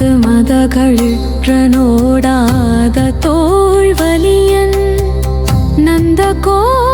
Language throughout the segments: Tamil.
வந்து மதகளிற்றனோடாத தோல்வலியன் நந்த கோபாலன்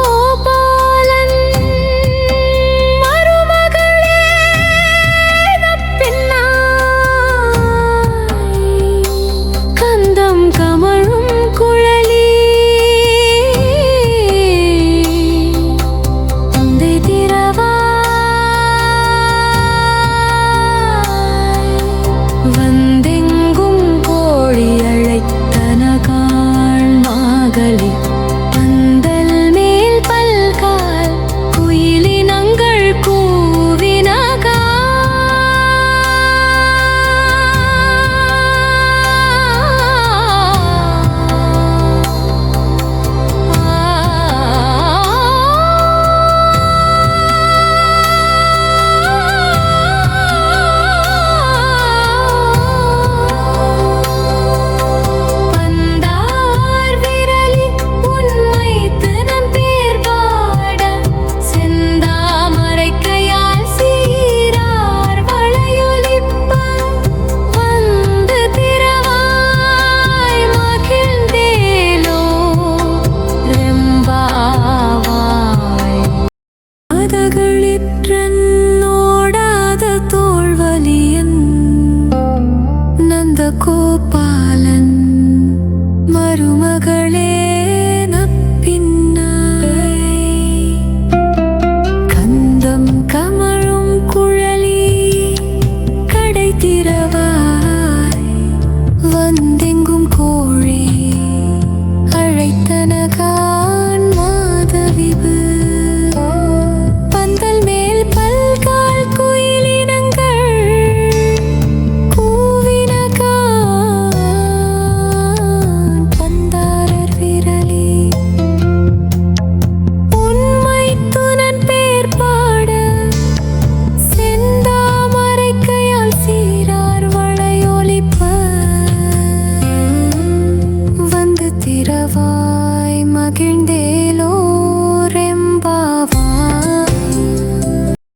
மதகளிற்றன்